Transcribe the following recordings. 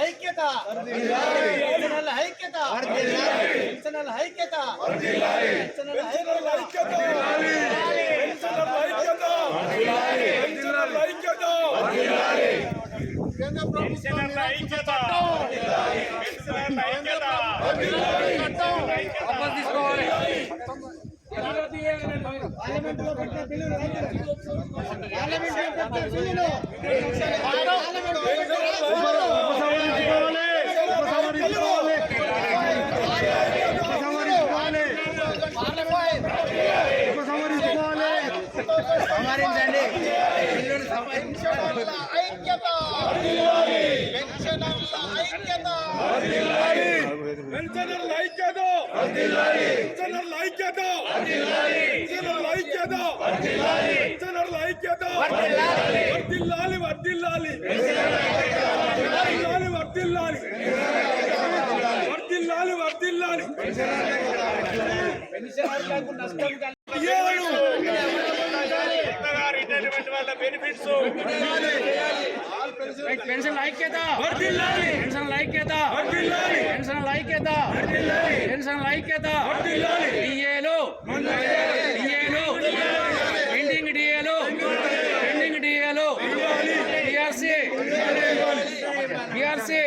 ఐక్యత. ఐక్యత. ఐక్యత. ఐక్యత. కేంద్ర ప్రభుత్వం పార్లమెంటులో పెట్టిన బిల్లును రైతులు పార్లమెంటులో పెట్టిన బిల్లును సంహరించండి ఐక్యత పెన్షనర్ల ఐక్యత పెన్షనర్ల ఐక్యత పెన్షనర్ల ఐక్యత పెన్షనర్ల ఐక్యత పెన్షనర్ల ఐక్యత వర్దిల్లాలి వర్దిల్లాలి. వర్దిల్లాలి వర్దిల్లాలి. వర్దిల్లాలి వర్దిల్లాలి. ఏడు పెన్షన్ ఐక్యత వర్దిల్లాలి పెన్షన్ ఐక్యత పెన్షన్ ఐక్యత పెన్షన్ ఐక్యత వర్దిల్లాలి డిఏలు. డిఏలు. పెండింగ్ డిఏలు. పెండింగ్ డిఏలు. PRC PRC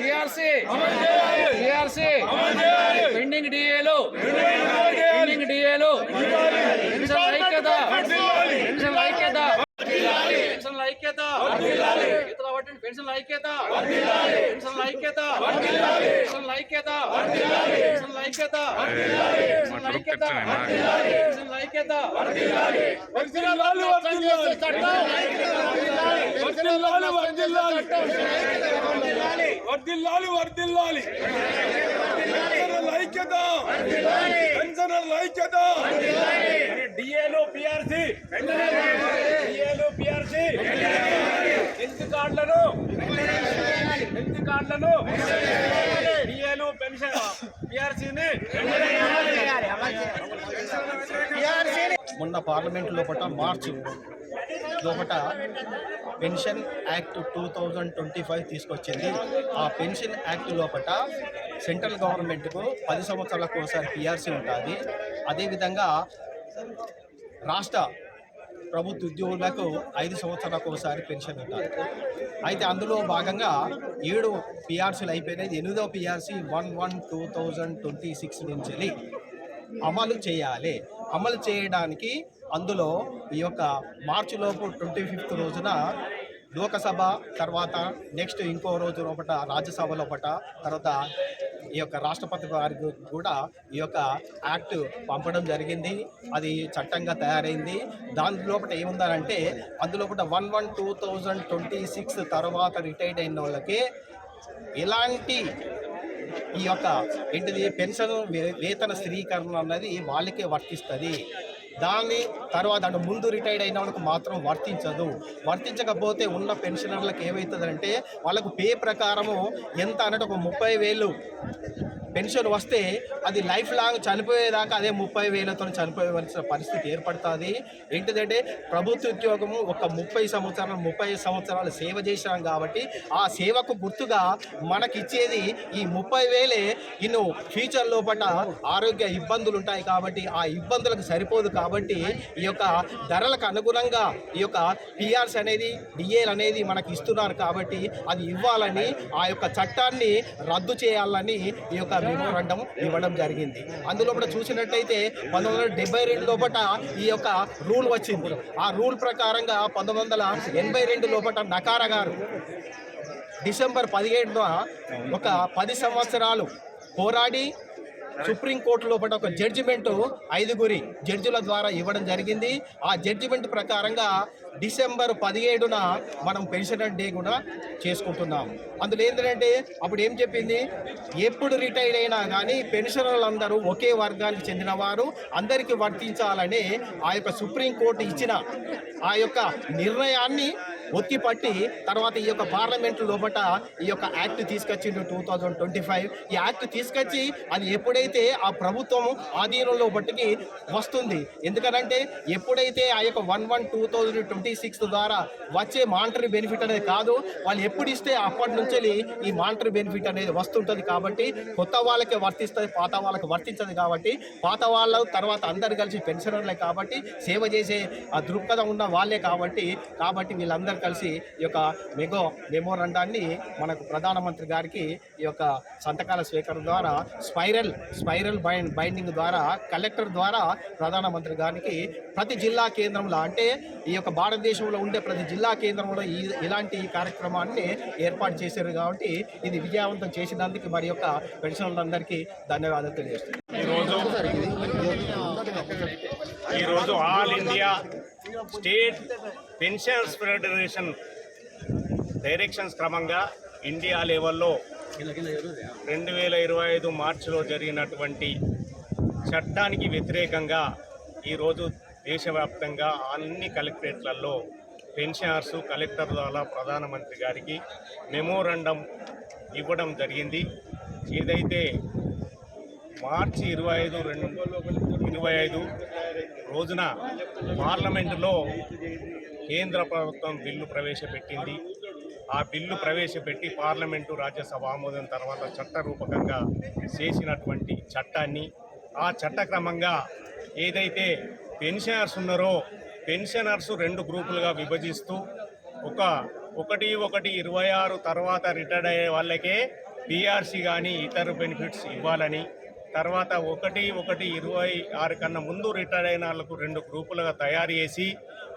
PRC PRC pending డిఏలు. పెండింగ్ డిఏలు. పెన్షన్ ఐక్యత పెన్షన్ ఐక్యత ఇతర వాటిని పెన్షన్ ఐక్యత పెన్షన్ ఐక్యత పెన్షన్ ఐక్యత పెన్షన్ ఐక్యత పెన్షన్ ఐక్యత పెన్షన్ ఐక్యత వర్దిల్లాలి వర్దిల్లాలి వర్దిల్లాలి వర్దిల్లాలి వర్దిల్లాలి వర్దిల్లాలి పెన్షనర్ల ఐక్యత పెన్షనర్ల ఐక్యత డిఏలు పిఆర్సి డిఏలు పిఆర్సి కార్డులను. హెల్త్ కార్డులను. డిఏలు పెన్షన్ పిఆర్సీని. మొన్న పార్లమెంట్ లోపల మార్చి లోపల pension act two thousand twenty five తీసుకొచ్చింది. ఆ పెన్షన్ యాక్ట్ లోపల సెంట్రల్ గవర్నమెంట్కు పది సంవత్సరాలకు ఒకసారి పిఆర్సీ ఉంటుంది. అదేవిధంగా రాష్ట్ర ప్రభుత్వ ఉద్యోగులకు ఐదు సంవత్సరాలకు ఒకసారి పెన్షన్ ఉంటుంది అయితే అందులో భాగంగా ఏడు పిఆర్సీలు అయిపోయినాయి. ఎనిమిదో PRC one one two thousand twenty six నుంచి అమలు చేయాలి. అమలు చేయడానికి అందులో ఈ యొక్క మార్చిలోపు ట్వంటీ ఫిఫ్త్ రోజున లోకసభ తర్వాత నెక్స్ట్ ఇంకో రోజు లోపల రాజ్యసభ లోపల తర్వాత ఈ యొక్క రాష్ట్రపతి వారికి కూడా ఈ యొక్క యాక్ట్ పంపడం జరిగింది. అది చట్టంగా తయారైంది. దాని లోపల ఏముందనంటే అందులోపల one one two thousand twenty six తర్వాత రిటైర్డ్ అయిన వాళ్ళకి ఎలాంటి ఈ యొక్క ఏంటిది పెన్షన్ వేతన స్థిరీకరణ అన్నది వాళ్ళకే వర్తిస్తుంది. దాన్ని తర్వాత అంటే ముందు రిటైర్డ్ అయిన వాళ్ళకు మాత్రం వర్తించదు. వర్తించకపోతే ఉన్న పెన్షనర్లకు ఏమవుతుందంటే వాళ్ళకు పే ప్రకారము ఎంత అన్నట్టు ఒక ముప్పై వేలు పెన్షన్ వస్తే అది లైఫ్ లాంగ్ చనిపోయేదాకా అదే ముప్పై వేలతో చనిపోయవలసిన పరిస్థితి ఏర్పడుతుంది. ఏంటిదంటే ప్రభుత్వ ఉద్యోగము ఒక ముప్పై సంవత్సరాలు ముప్పై సంవత్సరాలు సేవ చేసినాం కాబట్టి ఆ సేవకు గుర్తుగా మనకిచ్చేది ఈ ముప్పై వేలే ఇನ್ನು ఫ్యూచర్ లోపల ఆరోగ్య ఇబ్బందులు ఉంటాయి కాబట్టి ఆ ఇబ్బందులకు సరిపోదు కాబట్టి ఈ యొక్క ధరలకు అనుగుణంగా ఈ యొక్క పిఆర్స్ అనేది డిఏలు అనేది మనకి ఇస్తున్నారు కాబట్టి అది ఇవ్వాలని ఆ యొక్క చట్టాన్ని రద్దు చేయాలని ఈ యొక్క మెమోరండం ఇవ్వడం జరిగింది. అందులో కూడా చూసినట్టయితే పంతొమ్మిది వందల డెబ్బై రెండు లోపల ఈ యొక్క రూల్ వచ్చింది. ఆ రూల్ ప్రకారంగా పంతొమ్మిది వందల ఎనభై రెండు లోపల నకార గారు డిసెంబర్ పదిహేడున ఒక పది సంవత్సరాలు పోరాడి సుప్రీంకోర్టు లోపల ఒక జడ్జిమెంట్ ఐదుగురి జడ్జిల ద్వారా ఇవ్వడం జరిగింది. ఆ జడ్జిమెంట్ ప్రకారంగా డిసెంబర్ పదిహేడున మనం పెన్షనర్ డే కూడా చేసుకుంటున్నాం. అందులో ఏంటంటే అప్పుడు ఏం చెప్పింది? ఎప్పుడు రిటైర్ అయినా కానీ పెన్షనర్లు అందరూ ఒకే వర్గానికి చెందినవారు అందరికీ వర్తించాలని ఆ యొక్క సుప్రీంకోర్టు ఇచ్చిన ఆ యొక్క నిర్ణయాన్ని ఒత్తి పట్టి తర్వాత ఈ యొక్క పార్లమెంట్ లోపల ఈ యొక్క యాక్ట్ తీసుకొచ్చిండు టూ థౌజండ్ ట్వంటీ ఫైవ్. ఈ యాక్ట్ తీసుకొచ్చి అది ఎప్పుడైతే ఆ ప్రభుత్వం ఆధీనంలో బట్టికి వస్తుంది. ఎందుకనంటే ఎప్పుడైతే ఆ యొక్క one one two thousand twenty six ద్వారా వచ్చే మానిటరీ బెనిఫిట్ అనేది కాదు వాళ్ళు ఎప్పుడు ఇస్తే అప్పటి నుంచి ఈ మానిటరీ బెనిఫిట్ అనేది వస్తుంటుంది కాబట్టి కొత్త వాళ్ళకి వర్తిస్తుంది పాత వాళ్ళకి వర్తించదు కాబట్టి పాత వాళ్ళ తర్వాత అందరు కలిసి పెన్షనర్లే కాబట్టి సేవ చేసే ఆ దృక్పథం ఉన్న వాళ్ళే కాబట్టి కాబట్టి వీళ్ళందరూ కలిసి ఈ యొక్క మెగో మెమోరండాన్ని మనకు ప్రధానమంత్రి గారికి ఈ యొక్క సంతకాల స్వీకరణ ద్వారా స్పైరల్ స్పైరల్ బైండ్ బైండింగ్ ద్వారా కలెక్టర్ ద్వారా ప్రధానమంత్రి గారికి ప్రతి జిల్లా కేంద్రంలో అంటే ఈ యొక్క భారతదేశంలో ఉండే ప్రతి జిల్లా కేంద్రంలో ఈ ఇలాంటి కార్యక్రమాన్ని ఏర్పాటు చేశారు కాబట్టి ఇది విజయవంతం చేసినందుకు మరి యొక్క పెన్షనర్లందరికీ ధన్యవాదాలు తెలియజేస్తున్నాను. ఈరోజు all India state pensions federation directions క్రమంగా ఇండియా లెవెల్లో రెండు వేల ఇరవై ఐదు మార్చిలో జరిగినటువంటి చట్టానికి వ్యతిరేకంగా ఈరోజు దేశవ్యాప్తంగా అన్ని కలెక్టరేట్లలో పెన్షనర్స్ కలెక్టర్ ద్వారా ప్రధానమంత్రి గారికి మెమోరండం ఇవ్వడం జరిగింది. ఏదైతే మార్చి ఇరవై ఐదు రెండు ఇరవై ఐదు రోజున పార్లమెంటులో కేంద్ర ప్రభుత్వం బిల్లు ప్రవేశపెట్టింది. ఆ బిల్లు ప్రవేశపెట్టి పార్లమెంటు రాజ్యసభ ఆమోదం తర్వాత చట్టరూపకంగా చేసినటువంటి చట్టాన్ని ఆ చట్టక్రమంగా ఏదైతే పెన్షనర్స్ ఉన్నారో పెన్షనర్స్ రెండు గ్రూపులుగా విభజిస్తూ ఒక ఒకటి ఒకటి ఇరవై ఆరు తర్వాత రిటైర్డ్ అయ్యే వాళ్ళకే పిఆర్సీ కానీ ఇతర బెనిఫిట్స్ ఇవ్వాలని తర్వాత ఒకటి ఒకటి ఇరవై ఆరు కన్నా ముందు రిటైర్ అయిన వాళ్ళకు రెండు గ్రూపులుగా తయారు చేసి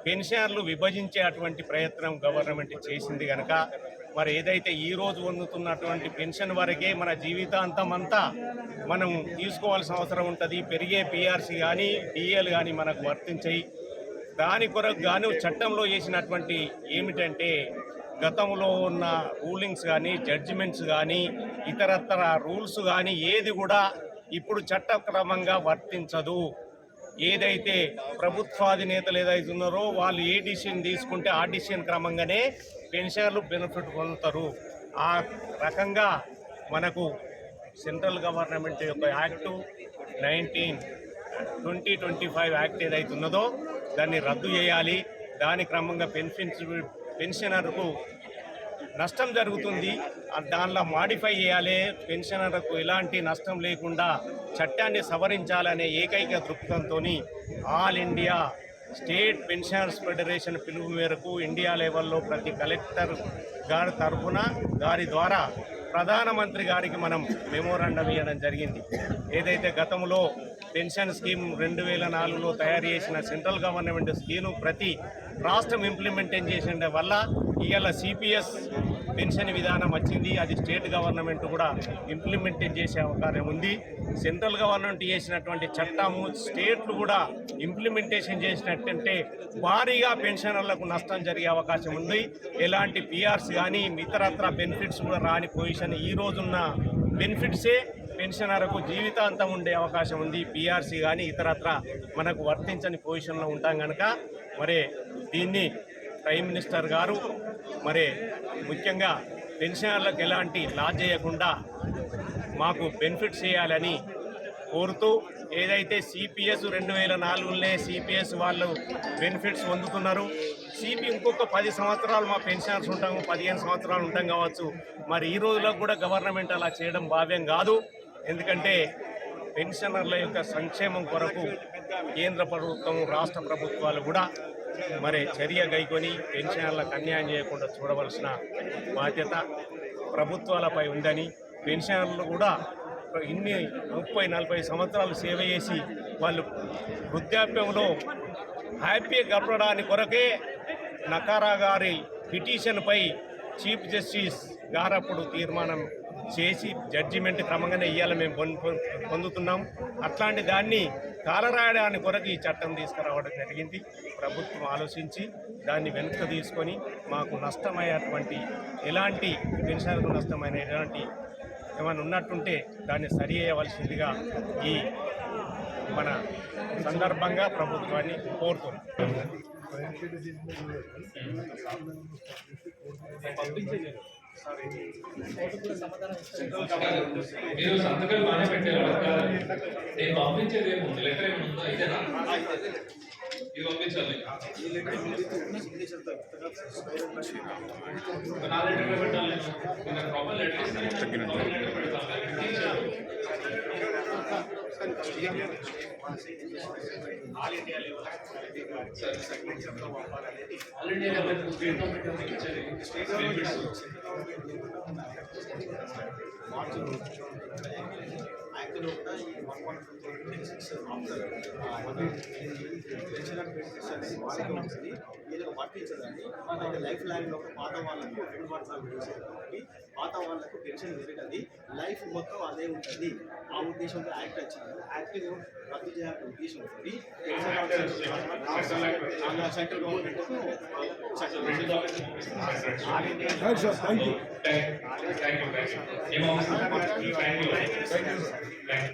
పెన్షనర్లు విభజించే అటువంటి ప్రయత్నం గవర్నమెంట్ చేసింది కనుక మరి ఏదైతే ఈ రోజు పొందుతున్నటువంటి పెన్షన్ వరకే మన జీవితాంతం అంతా మనం తీసుకోవాల్సిన అవసరం ఉంటుంది పెరిగే పిఆర్సీ కానీ డిఎల్ కానీ మనకు వర్తించాయి. దాని కొరకు గాను చట్టంలో చేసినటువంటి ఏమిటంటే గతంలో ఉన్న రూలింగ్స్ కానీ జడ్జిమెంట్స్ కానీ ఇతరత్ర రూల్స్ కానీ ఏది కూడా ఇప్పుడు చట్టక్రమంగా వర్తించదు. ఏదైతే ప్రభుత్వాధినేతలు ఏదైతే ఉన్నారో వాళ్ళు ఏ డిసిషన్ తీసుకుంటే ఆ డిసిషన్ క్రమంగానే పెన్షనర్లు బెనిఫిట్ పొందుతారు. ఆ రకంగా మనకు సెంట్రల్ గవర్నమెంట్ యొక్క act nineteen twenty twenty five act ఏదైతే ఉన్నదో దాన్ని రద్దు చేయాలి. దాని క్రమంగా పెన్షన్ పెన్షనర్కు నష్టం జరుగుతుంది. దానిలో మాడిఫై చేయాలి. పెన్షనర్లకు ఎలాంటి నష్టం లేకుండా చట్టాన్ని సవరించాలనే ఏకైక దృక్పథంతో all India state pensioners federation పిలుపు మేరకు ఇండియా లెవెల్లో ప్రతి కలెక్టర్ గారి తరఫున గారి ద్వారా ప్రధానమంత్రి గారికి మనం మెమోరాండం ఇవ్వడం జరిగింది. ఏదైతే గతంలో పెన్షన్ స్కీమ్ రెండు వేల నాలుగులో తయారు చేసిన సెంట్రల్ గవర్నమెంట్ స్కీమ్ ప్రతి రాష్ట్రం ఇంప్లిమెంటేషన్ చేసిన వల్ల ఇవాళ సిపిఎస్ పెన్షన్ విధానం వచ్చింది. అది స్టేట్ గవర్నమెంట్ కూడా ఇంప్లిమెంటేషన్ చేసే అవకాశం ఉంది. సెంట్రల్ గవర్నమెంట్ చేసినటువంటి చట్టము స్టేట్లు కూడా ఇంప్లిమెంటేషన్ చేసినట్టంటే భారీగా పెన్షనర్లకు నష్టం జరిగే అవకాశం ఉంది. ఎలాంటి పిఆర్స్ కానీ ఇతరత్ర బెనిఫిట్స్ కూడా రాని పొజిషన్ ఈ రోజున్న బెనిఫిట్సే. పెన్షనర్కు జీవితాంతం ఉండే అవకాశం ఉంది. పీఆర్సీ కానీ ఇతరత్ర మనకు వర్తించని పొజిషన్లో ఉంటాం కనుక మరి దీన్ని ప్రైమ్ మినిస్టర్ గారు మరి ముఖ్యంగా పెన్షనర్లకు ఎలాంటి లాస్ చేయకుండా మాకు బెనిఫిట్స్ చేయాలని కోరుతూ ఏదైతే సిపిఎస్ రెండు వేల నాలుగులోనే సిపిఎస్ వాళ్ళు బెనిఫిట్స్ పొందుతున్నారు. సిపి ఇంకొక పది సంవత్సరాలు మా పెన్షనర్స్ ఉంటాము పదిహేను సంవత్సరాలు ఉంటాం కావచ్చు. మరి ఈ రోజుల్లో కూడా గవర్నమెంట్ అలా చేయడం భావ్యం కాదు. ఎందుకంటే పెన్షనర్ల యొక్క సంక్షేమం కొరకు కేంద్ర ప్రభుత్వం రాష్ట్ర ప్రభుత్వాలు కూడా మరి చర్య గైకొని పెన్షనర్లకు అన్యాయం చేయకుండా చూడవలసిన బాధ్యత ప్రభుత్వాలపై ఉందని పెన్షనర్లు కూడా ఇన్ని ముప్పై నలభై సంవత్సరాలు సేవ చేసి వాళ్ళు వృద్ధాప్యంలో హ్యాపీ గడపడానికి కొరకే నకారా గారి పిటిషన్పై చీఫ్ జస్టిస్ గారప్పుడు తీర్మానం చేసి జడ్జిమెంట్ క్రమంగానే ఇవ్వాలి మేము పొందు- పొందు- పొందుతున్నాం. అట్లాంటి దాన్ని కాలరాయడానికి కొరకు ఈ చట్టం తీసుకురావడం జరిగింది. ప్రభుత్వం ఆలోచించి దాన్ని వెనుక తీసుకొని మాకు నష్టమయ్యేటువంటి ఎలాంటి పెన్షన్కు నష్టమైన ఎలాంటి ఏమైనా ఉన్నట్టుంటే దాన్ని సరి చేయవలసిందిగా ఈ మన సందర్భంగా ప్రభుత్వాన్ని కోరుతున్నాం. మీరు సంతకాలు బాగానే పెట్టారు అడగాలి. నేను పంపించేది ఏముంది లెటర్ ఏముందో ఇదేనా ఇది పంపించాలి ఒక నాలుగు లెటర్లు పెట్టాలి నేను ప్రాపర్ లెటర్ ఇస్తే నేను ప్రాపర్ లెటర్ పెడతాను ఇచ్చారు. సరే సరే ఆల్ ఇండియా లెవెల్ స్టేట్ కూడా ఈ one point twenty six after pension benefits అనేది వాళ్ళకే ఉంటుంది వీళ్ళకి వర్తించదండి అయితే లైఫ్ లైన్లో పాత వాళ్ళకు రెండు వర్షాలు కాబట్టి పాత వాళ్ళకు పెన్షన్ పెరగది. లైఫ్ మొత్తం అదే ఉంటుంది. ఆ ఉద్దేశంతో యాక్ట్ వచ్చింది. యాక్ట్ రద్దు చేయాలనే ఉద్దేశం సెంట్రల్ గవర్నమెంట్